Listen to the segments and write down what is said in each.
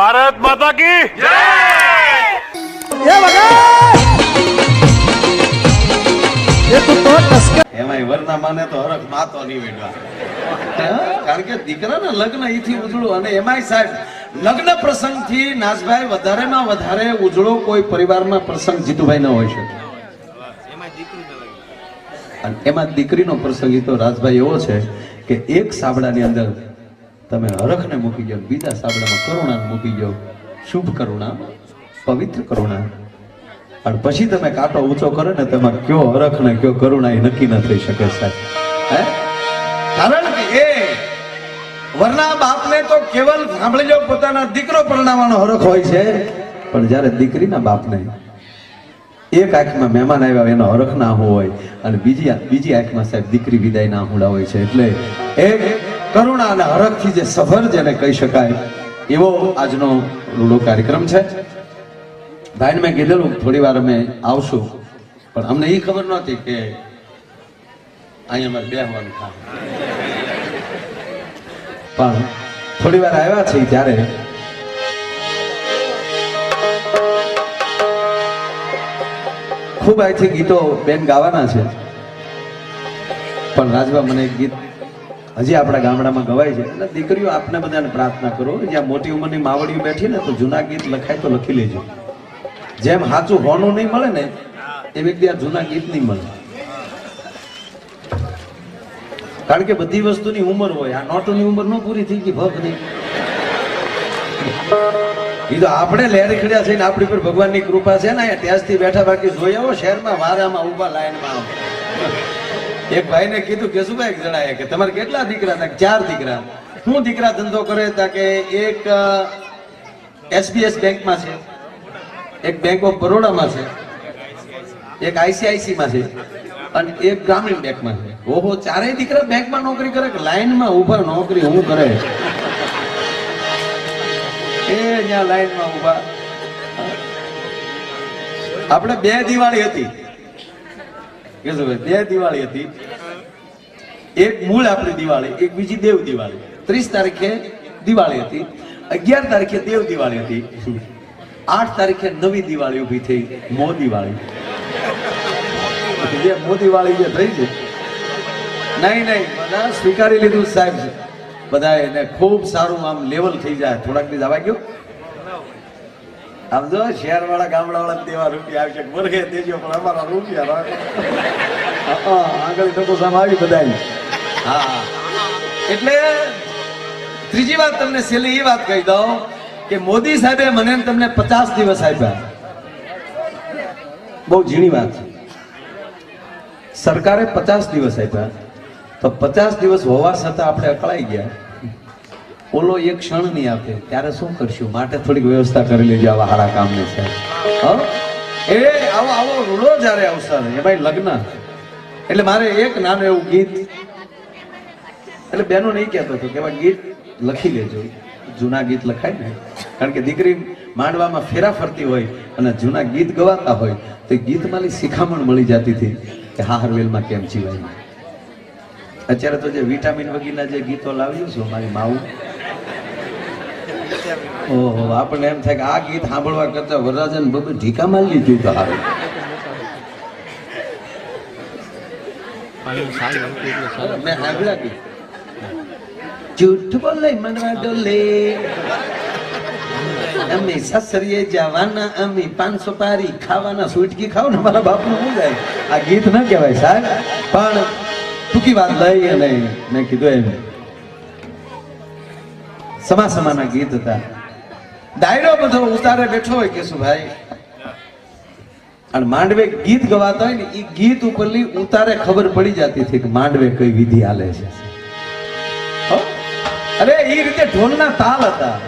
ભારત માતા કી એ એ તું તો ટસકા એમાંય વરના માને તો હરખ માતો નહીં વેડવા. કારણ કે દીકરાના લગ્ન અહીંથી ઉજળું અને એમાંય સાહેબ લગ્ન પ્રસંગથી નાસભાઈ વધારેમાં વધારે ઉજળો કોઈ પરિવારમાં પ્રસંગ જીતુભાઈ ન હોય શકે. અને એમાં દીકરીનો પ્રસંગ એ તો રાજભાઈ એવો છે કે એક સાબડાની અંદર તમે હરખને મૂકી જાઓ બીજા સાબડામાં કરુણાને મૂકી જાઓ શુભ કરુણા, પવિત્ર કરુણા. અને પછી તમે કાંટો ઊંચો કરો ને તેમાં કયો હરખ ને કયો કરુણા એ નક્કી ન થઈ શકે સાહેબ. હે? કારણ કે એ વરના બાપને તો કેવલ સાંભળી લો પોતાના દીકરો પરણાવવાનો હરખ હોય છે. પણ જ્યારે દીકરીના બાપને એક આંખમાં મહેમાન આવ્યા એનો હરખ ના હોય, અને બીજી બીજી આંખમાં સાહેબ દીકરી વિદાય ના હુડા હોય છે, એટલે એક કરુણા અને હરખથી જે સફર જેને કહી શકાય, એવો આજનો રૂડો કાર્યક્રમ છે. ભાઈને મેં કીધેલું, થોડી વાર અમે આવશું, પણ અમને એ ખબર નહોતી કે અહીંયા અમારે બેહવાનું થાય. પણ થોડી વાર આવ્યા છે ત્યારે ખૂબ આઈથી ગીતો બેન ગાવાના છે. પણ રાજભા મને એક ગીત હજી આપણા ગામડામાં ગવાય છે. એટલે દીકરીઓ, આપને બધાને પ્રાર્થના કરો જ્યાં મોટી ઉંમરની માવડીઓ બેઠી ને, તો જૂના ગીત લખાય તો લખી લેજો. જેમ સાચું હોનું નહીં મળે ને એવી રીતે આ જૂના ગીત નહીં મળે. કારણ કે બધી વસ્તુની ઉંમર હોય, આ નોટોની ઉંમર ન પૂરી થઈ ગઈ ભગ નહીં. એ તો આપણે લહેર ખડ્યા છે ને, આપણી પર ભગવાનની કૃપા છે ને ત્યાંથી બેઠા બાકી જોઈ આવો, શહેરમાં વારામાં ઊભા લાઈનમાં આવો. એક ભાઈને કીધું કે શું ભાઈ જણાય કે તમારે કેટલા દીકરા હતા? ચાર દીકરા. શું દીકરા ધંધો કરે તા કે એક એસબીએસ બેંકમાં છે, એક બેંક ઓફ બરોડામાં છે, એક આઈસીઆઈસી માં છે, અને એક ગ્રામીણ બેંકમાં છે. ઓહો, ચારેય દીકરા બેંકમાં નોકરી કરે કે લાઈનમાં ઊભા નોકરી હું કરે? એ ત્યાં લાઈનમાં ઊભા. આપણે બે દિવાળી હતી. કેશુભાઈ બે દિવાળી હતી. એક મૂળ આપણી દિવાળી, એક બીજી દેવ દિવાળી. ત્રીસ તારીખે દિવાળી હતી, અગિયાર તારીખે દેવ દિવાળી હતી. આઠ તારીખે નવી દિવાળી ઊભી થઈ, મો દિવાળી. જે મોદી વાળી જે થઈ છે. નહીં નહીં, બધા સ્વીકારી લીધું સાહેબ બધા એને ખૂબ સારું આમ લેવલ થઈ જાય. થોડાક દિવસ આવા ગયો. આમ જો શહેર વાળા ગામડા વાળા તેવા રૂપિયા આવશે વર્ગે દેજો, પણ અમારા રૂપિયા આગળ તો સામે બધા હા. એટલે ત્રીજી વાત તમને છેલ્લી એ વાત કહી દઉં કે મોદી સાહેબે મને તમને પચાસ દિવસ આપ્યા. બહુ ઝીણી વાત છે. સરકારે પચાસ દિવસ આપ્યા. તો પચાસ દિવસ હોવા છતાં આપણે અકળાઈ ગયા. ઓલો એક ક્ષણ નહીં આપે, ત્યારે શું કરશું? માટે થોડીક વ્યવસ્થા કરી લેજો આવા હારા કામને છે. એ, આવો આવો, રૂડો જ્યારે અવસર ભાઈ લગ્ન. એટલે મારે એક નાનું એવું ગીત. એટલે બેનો નહીં કહેતો હતો કે ગીત લખી લેજો. જૂના ગીત લખાય ને, કારણ કે દીકરી માંડવામાં ફેરા ફરતી હોય અને જૂના ગીત ગવાતા હોય, તો એ ગીતમાંની શિખામણ મળી જતી હતી કે હા, હરવેલમાં કેમ જીવાય? અત્યારે તો જે વિટામિન વગેરેના જે ગીતો લાવ્યું છું, મારી માવું ઓહો આપણને એમ થાય કે આ ગીત સાંભળવા કરતા વરરાજન બબે ઢીકા મારી લીધું તો હારું. મેં સાંભળ્યા ગીત જૂઠ બોલે મનવા ડોલે. અમે સસરીએ જવાના અમે પાંચસો પારી ખાવાના સુટકી ખાવ ને મારા બાપનું શું જાય? આ ગીત ના કહેવાય સાહેબ. પણ ટૂંકી વાત લઈ અને મેં કીધું એમ. સમા સમાના ગીત હતા. ડાયરો બધો ઉતારે બેઠો હોય કે શું ભાઈ? અને માંડવે ગીત ગવાતા હોય ને એ ગીત ઉપરલી ઉતારે ખબર પડી જતી હતી કે માંડવે કઈ વિધિ હાલે છે. અરે એ રીતે ઢોલના તાલ હતા.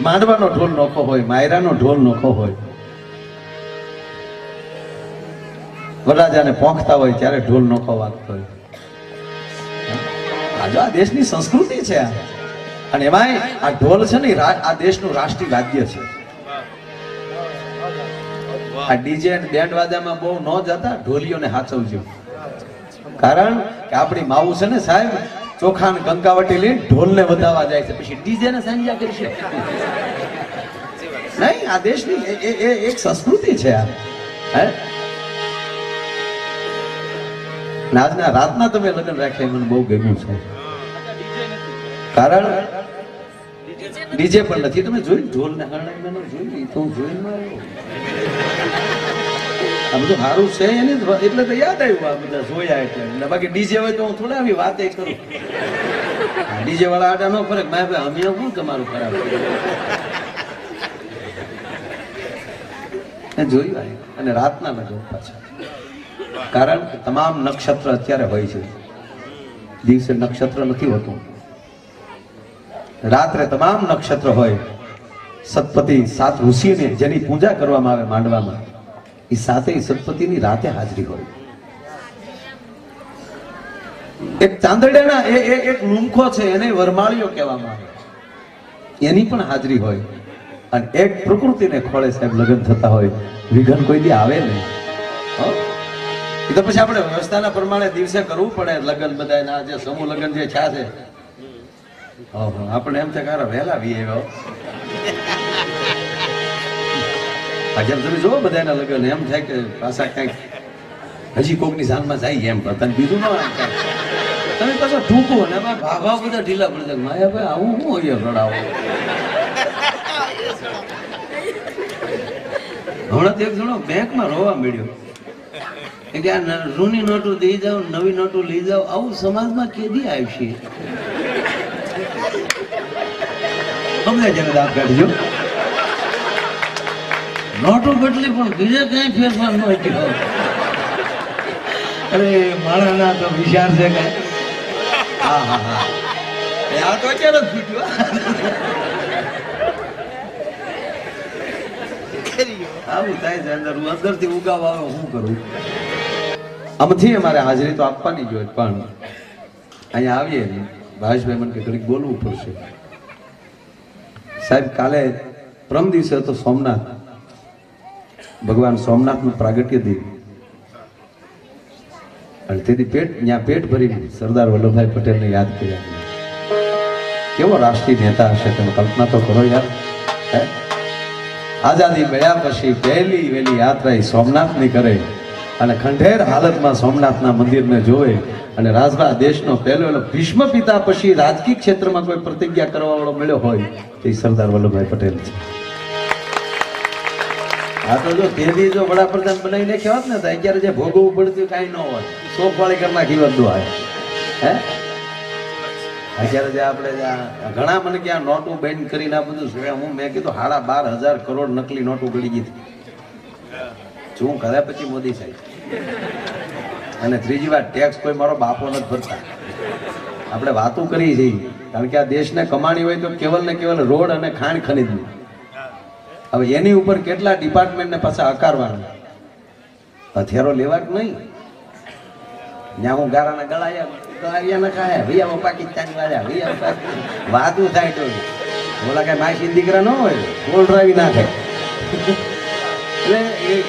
માંડવાનો ઢોલ નોખો હોય, માયરાનો ઢોલ નોખો હોય. વરરાજાને પોંખતા હોય ત્યારે ઢોલ નોખો વાગતો હોય. આ જો આ દેશની સંસ્કૃતિ છે આ. અને એમાંય આ ઢોલ છે ને આ દેશનું રાષ્ટ્રીય વાદ્ય છે. આ ડીજે બેન્ડ વાજામાં બહુ ન જતા ઢોલીઓને હાચવજો. કારણ કે આપણી માવું છે ને સાહેબ ચોખા ને કંકાવટી લઈને ઢોલને વધાવવા જાય છે. પછી ડીજે ને સાંજા કરશે. નહીં, આ દેશની એ એક સંસ્કૃતિ છે આ. હે? આજના રાતના તમે લગ્ન રાખ્યા મને બહુ ગમ્યું છે. કારણ ડીજે પણ નથી. તમે જોઈ ઢોલ ને હરણ આ બધું સારું છે એને એટલે તો યાદ આવ્યું આ બધા જોયા એટલે. બાકી ડીજે હોય તો હું થોડા આવી વાત કરું. ડીજે વાળા આટા નો ફરક. મારે ભાઈ, અમે શું તમારું ખરાબ જોયું અને રાતના લગ્ન પાછા. કારણ કે તમામ નક્ષત્ર અત્યારે હોય છે. દિવસે નક્ષત્ર નથી હોતું. રાત્રે તમામ નક્ષત્ર હોય, સતપતિ સાત ઋષિને જેની પૂજા કરવામાં આવે માંડવામાં, એ સાતે સતપતિની રાતે હાજરી હોય. એક ચાંદડિયાના એ એક લુંખો છે, એને વરમાળીઓ કહેવામાં આવે એની પણ હાજરી હોય. અને એક પ્રકૃતિને ખોળે સાહેબ લગ્ન થતા હોય. વિઘન કોઈ દી આવે નહીં. એ તો પછી આપણે વ્યવસ્થાના પ્રમાણે દિવસે કરવું પડે લગ્ન બધા જે સમૂહ લગ્ન જે થયા છે. આપણે એમ છે કે વહેલા વી આવ્યો. આજે તમે જુઓ બધાના લગ્ન એમ થાય કે પાછા કંઈક હજી કોકની જાનમાં જાય એમ તને બીજું ન આમ તમે પાછા ટૂંકો ને એમાં ભાવ બધા ઢીલા પડી જાય. માયા ભાઈ આવું શું અહીંયા રડાવો? હમણાં તો એક જણો બેંકમાં રોવા મળ્યો કે આ જૂની નોટો દઈ જાઓ નવી નોટો લઈ જાઓ આવું સમાજમાં કેદી આવશે? અમને જરા દાંત કાઢીજો. નોટો બદલી પણ બીજે કઈ ફેરફાર ન થયો અરે માણાના તો વિચાર છે કઈ હા હા હા. આ તો અત્યારે ફૂટ્યો આવું થાય છે અંદર. હું અંદરથી ઉગાવ આવે, હું કરું. આમથી અમારે હાજરી તો આપવાની જ હોય, પણ અહીંયા આવીએ ભાવેશભાઈ મને કે ઘડીક બોલવું પડશે. સાહેબ, કાલે પ્રમ દિવસે હતો સોમનાથ. ભગવાન સોમનાથનું પ્રાગટ્ય દિન. અને તેથી પેટ, ત્યાં પેટ ભરીને સરદાર વલ્લભભાઈ પટેલને યાદ કર્યા. કેવો રાષ્ટ્રીય નેતા હશે તમે કલ્પના તો કરો યાર. હે? આઝાદી મળ્યા પછી પહેલી વહેલી યાત્રા એ સોમનાથની કરે. અને ખંડેર હાલતમાં સોમનાથના મંદિરને જોવે. અને રાજભા દેશનો પહેલો ભીષ્મ પિતા પછી રાજકીય ક્ષેત્રમાં કોઈ પ્રતિજ્ઞા કરવા વાળો મળ્યો હોય. એ સરદાર વલ્લભભાઈ પટેલ છે. આ તો જો તેથી જો વડાપ્રધાન બનાવી નાખ્યા હોત ને, તો અત્યારે જે ભોગવવું પડતું કાંઈ ન હોય. સોફવાળી કરી નાખી વધુ આવે હે? અત્યારે જે આપણે ઘણા મને કે આ નોટું બેન કરીને આ બધું જોયા હું મેં કીધું સાડા બાર હજાર કરોડ નકલી નોટો ગળી ગઈ હતી. શું કર્યા પછી મોદી સાહેબ. અને ત્રીજી વાર ટેક્સ કોઈ મારો બાપો નથી ભરતા. આપણે વાતું કરી જઈએ. કારણ કે આ દેશને કમાણી હોય તો કેવલ ને કેવલ રોડ અને ખાણ ખનીજની. હવે એની ઉપર કેટલા ડિપાર્ટમેન્ટને પાછા હકારવાના હથિયારો લેવા જ નહીં? ત્યાં હું ગારાના ગળાયા ખાયા. ભૈયા પાકિસ્તાન વાળા ભૈયા વાતું થાય તો. બોલા કઈ માસી દીકરા ન હોય. બોલ ડ્રાઈવી ના થાય એટલે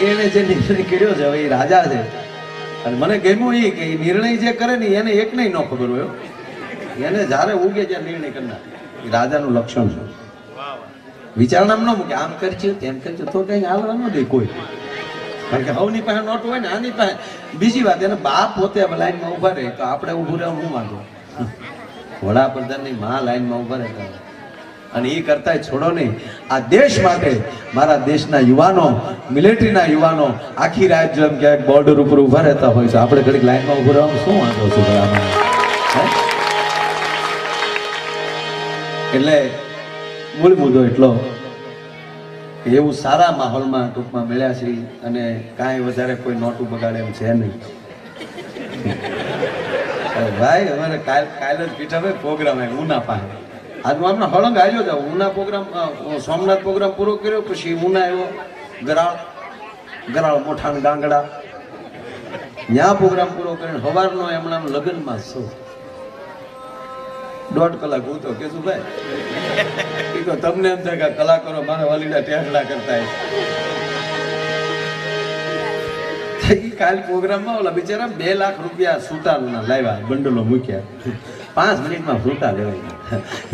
એને જે નિર્ણય કર્યો છે, હવે એ રાજા છે. અને મને ગમ્યું એ કે એ નિર્ણય જે કરે ને એને એક નહીં ન ખબર હોય. એને જ્યારે ઉગે ત્યાં નિર્ણય કરનાર રાજાનું લક્ષણ છે. વિચારણા ન મૂકે. આમ કરજો તેમ કરજો તો કઈ હાલવા ન દે કોઈ. કારણ કે હવની પાસે નોટ હોય ને, આની પાસે. બીજી વાત, એને બાપ પોતે લાઈનમાં ઊભા રહે, તો આપણે ઊભું રહેવું હું વાંધો? વડાપ્રધાનની માં લાઈનમાં ઊભા રહેતા અને એ કરતા છોડો નહીં. આ દેશ માટે મારા દેશના યુવાનો, મિલિટરીના યુવાનો, આખી રાત જો એમ ક્યાંક બોર્ડર ઉપર ઊભા રહેતા હોય છે. આપણે ઘડીક લાઈનમાં ઉભું રહેવાનું શું વાંધો છે? હે? એટલે મૂળ મુદ્દો એટલો એવું સારા માહોલમાં ટૂંકમાં મળ્યા છે અને કાંઈ વધારે કોઈ નોટું બગાડે એમ છે નહીં. ભાઈ, અમારે કાલ કાલ જ પીઠા પ્રોગ્રામ આવ્યો, ઉના પાસે. આજ હું આપણે હળંગ આવ્યો જાઉં ઉના પ્રોગ્રામ સોમનાથ પ્રોગ્રામ પૂરો કર્યો, પછી ઉના આવ્યો, ગરાળ ગરાળ મોઠાણ ગાંગડા. ત્યાં પ્રોગ્રામ પૂરો કરીને સવારનો એમણા લગ્નમાં છો. દોઢ કલાક હું તો કે શું ભાઈ તો તમને એમ થાય કે કલાકારો મારા વાલીડા ટેકડા કરતા હશે. કાલ પ્રોગ્રામમાં ઓલા બિચારા બે લાખ રૂપિયા સૂટાના લાવ્યા, બંડલો મૂક્યા. પાંચ મિનિટમાં ફ્રૂટા લેવાય.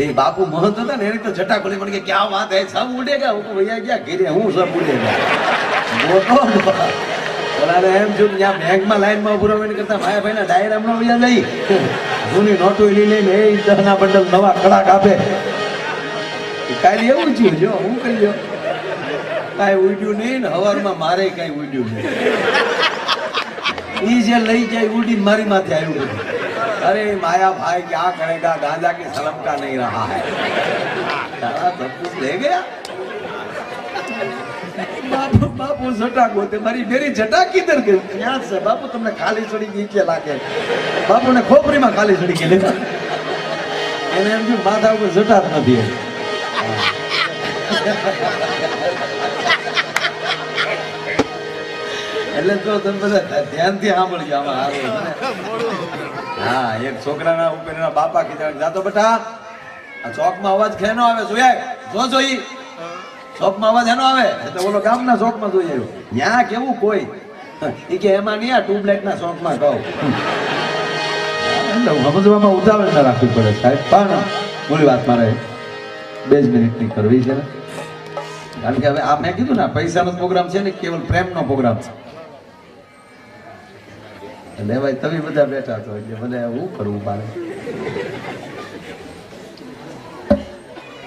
એ બાપુ મહંત હતા ને, એને તો જટા ખોલી મને કે, ક્યાં વાત હે? સબ ઉડેગા હું ભૈયા ગયા, ઘેરે હું સબ ઉડેગા મોટો એમ છું ત્યાં બેંકમાં લાઈનમાં ઊભો રહીને કરતા ભાઈ ભાઈના ડાયરા હમણાં બીજા લઈ જૂની નોટો લઈ લઈને એ દહના બંડલ નવા કડાક આપે કાલે એવું થયું જો હું કહી દો કાંઈ ઉડ્યું નહીં ને હવારમાં મારે કાંઈ ઉડ્યું નહીં ઈ જે લઈ જાય ઉડીને મારી માથે આવ્યું બધું અરે માયા ભાઈ ક્યાં કરેગા ગાંજા की सलम का नहीं रहा है सारा सब कुछ ले गया બાપુ બાપુ જટા ગોતે મારી મેરી જટા કિધર ગઈ. ક્યાં છે બાપુ? તમને ખાલી ચડી ગઈ કે લાગે? બાપુને ખોપરીમાં ખાલી ચડી ગઈ એને એમ થયું, માથા ઉપર જટા જ નથી એટલે તો તમે બધા ધ્યાનથી સાંભળજો આમાં હારું હા, એક છોકરાના ઉપર એના બાપા કીધા જાતો બેટા. આ ચોકમાં અવાજ ખેનો આવે, જોયા? જો જોઈ. ચોકમાં અવાજ એનો આવે. એટલે બોલો ગામના ચોકમાં જોઈ આવ્યો ન્યા કેવું કોઈ? એ કે એમાં નહીં આ ટ્યુબલાઇટ ના ચોકમાં કહું. સમજવામાં ઉતાવળ ના રાખવી પડે સાહેબ. પણ બોલી વાત મારે બે જ મિનિટની કરવી છે. કારણ કે હવે આ મેં કીધું ને પૈસાનો પ્રોગ્રામ છે ને કેવલ પ્રેમનો પ્રોગ્રામ છે. એટલે ભાઈ તમે બધા બેઠા છો એટલે મને હું કરવું મારે?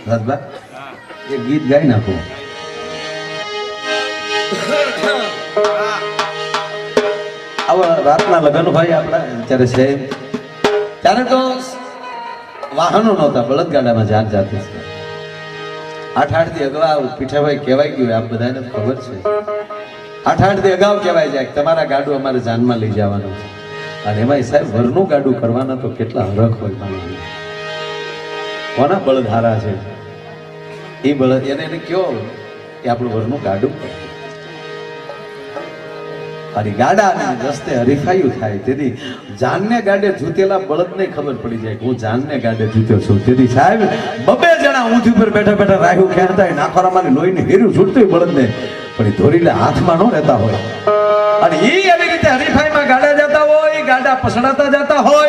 રાજભા? એક ગીત ગાઈ નાખો. આવા રાતના લગ્ન ભાઈ આપણા ત્યારે છે. ત્યારે તો વાહનો નહોતા, બળદગાડામાં જાતે છે. આઠ આઠથી અગાઉ પીઠાભાઈ કહેવાય ગયું આપ બધાને ખબર છે. આઠ આઠથી અગાઉ કહેવાય જાય તમારા ગાડું અમારે જાનમાં લઈ જવાનું છે. અને એમાં સાહેબ, વરનું ગાડું કરવાના તો કેટલા હરખ હોય પાણી કોના બળધારા છે? એ બળદ એને એને કયો કે આપણું વરનું ગાડું. અને ગાડા રસ્તે હરીફાયું થાય. તેથી જાનને ગાડે જૂતેલા બળદને ખબર પડી જાય હું જાનને ગાડે જૂત્યો છું. તેથી સાહેબ, બબે જણા ઊંધી ઉપર બેઠા બેઠા રાખ્યું ક્યાં થાય નાખોરામાં લોહીને હેર્યું છૂટતું બળદને. પણ એ ધોરીલે હાથમાં ન રહેતા હોય. અને એ એવી રીતે હરીફાઈમાં ગાડા જતા હોય, ગાડા પસડાતા જતા હોય.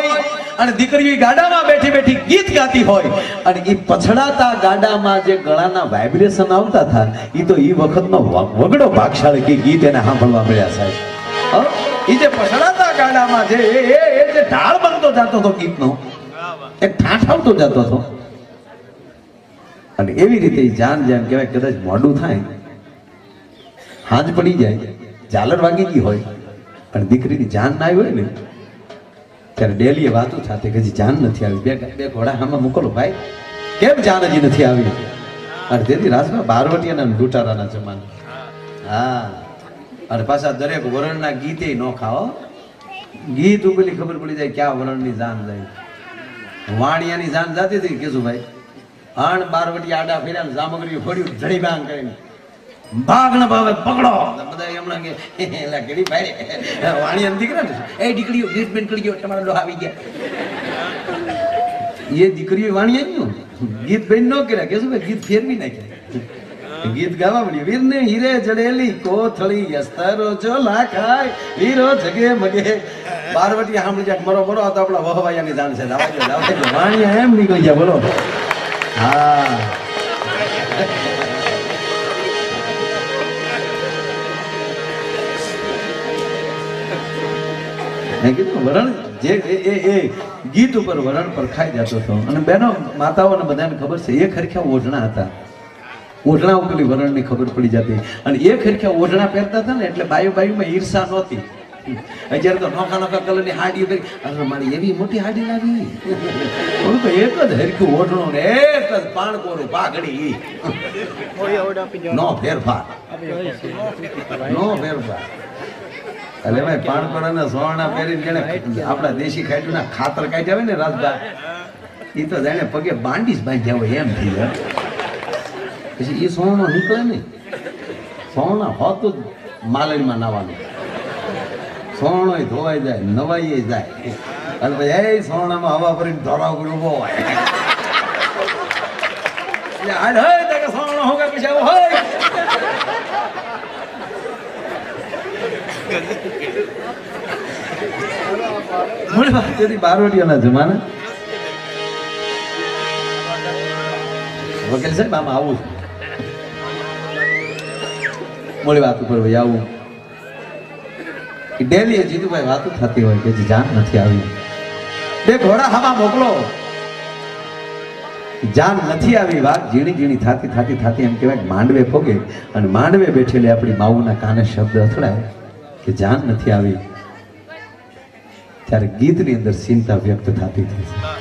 અને દીકરીઓ ગાડામાં બેઠી બેઠી ગીત ગાતી હોય. અને એ પછડાતા ગાડામાં જે ગળાના વાઇબ્રેશન આવતા હતા એ તો એ વખતનો વગડો ભાગશાળી કે ગીત એને સાંભળવા મળ્યા સાહેબ. એ જે પછડાતા ગાડામાં જે, એ જે ઢાળ બનતો જતો હતો ગીતનો, એક ઠાઠ આવતો જતો હતો. અને એવી રીતે જાન જાન કહેવાય કદાચ મોડું થાય, હાંજ પડી જાય, ઝાલર વાગી ગઈ હોય અને દીકરીની જાન ના આવી હોય ને ત્યારે ડેલીએ વાતો થતી કે હજી જાન નથી આવી. બે બે ઘોડા આમાં મોકલો ભાઈ. કેમ જાન હજી નથી આવી? અને તેથી રાજમાં બારવટીયાના લૂંટારાના જમાના. હા. અને પાછા દરેક વરણના ગીતે ન ખાઓ. ગીત ઉગલી ખબર પડી જાય ક્યાં વરણની જાન જાય. વાણિયાની જાન જાતી હતી કેશુભાઈ? આણ બારવટી આડા ફેર્યા ને જામગરી ફોડ્યું જડી બાંગ કરીને. ભાગ ન ભાવે પકડો. બધા હમણાં કે એલા કેડી ભાઈ વાણિયા દીકરા ને? એ દીકરીઓ ગીત બેન કરી ગયો, તમારા ડોહા આવી ગયા. એ દીકરીઓ વાણી નું ગીત બેન નો કર્યા. કે શું ગીત ફેરવી નાખ્યા? ગીત ગાવા મળ્યું વીર ને હીરે જડેલી કોથળી અસ્તરો જો લાખાય વીરો જગે મગે. બારવટી સાંભળી જાય મરો મરો. તો આપણા વહવાયાની જાણ છે. લાવા એમ નીકળી ગયા, બોલો. હા. મેં કીધું વરણ જે એ એ એ ગીત ઉપર વરણ પરખાઈ જતો હતો. અને બેનો માતાઓને બધાને ખબર છે એ ખરખ્યા ઓઢણા હતા. ઓઢણા ઉપર વરણની ખબર પડી જતી. અને એ ખરખ્યા ઓઢણા પહેરતા હતા ને એટલે બાયુ બાયુમાં ઈર્ષા નહોતી. અત્યારે તો નોખા નોખા કલરની હાડી અરે મારી એવી મોટી હાડી લાવી. તો એક જ હરખ્યું ઓઢણું ને એક જ પાણકોરું પાઘડી. નો ફેરફાર. નો ફેરફાર. એટલે ભાઈ પાણકોરાના સોના પહેરીને જેને આપણા દેશી ખાઈટુના ખાતર કાઢ્યા હોય ને રાજભા એ તો જાણે પગે બાંડી જ બાંધ્યા હોય એમ થઈ જાય પછી એ સોનો નીકળે ને સોના હોતું જ માલણીમાં નાવાનું. સોનો ધોવાઈ જાય નવાઈ જાય. અને પછી એ સોનામાં હવા ભરીને ધોરાવ બહુ હોય. એટલે આ હોય કે સોનો હોય પછી આવું? હોય મૂળ વાત હતી ભાઈ આવું. જીતુભાઈ વાતો થતી હોય કે જાન નથી આવી. બે ઘોડા હવા મોકલો. જાન નથી આવી, વાત ઝીણી ઝીણી થાતી થાતી થાતી એમ કહેવાય માંડવે ફોગે અને માંડવે બેઠેલી આપણી માવુના કાને શબ્દ અથડાય. કે જાન નથી આવી ત્યારે ગીતની અંદર ચિંતા વ્યક્ત થતી થઈ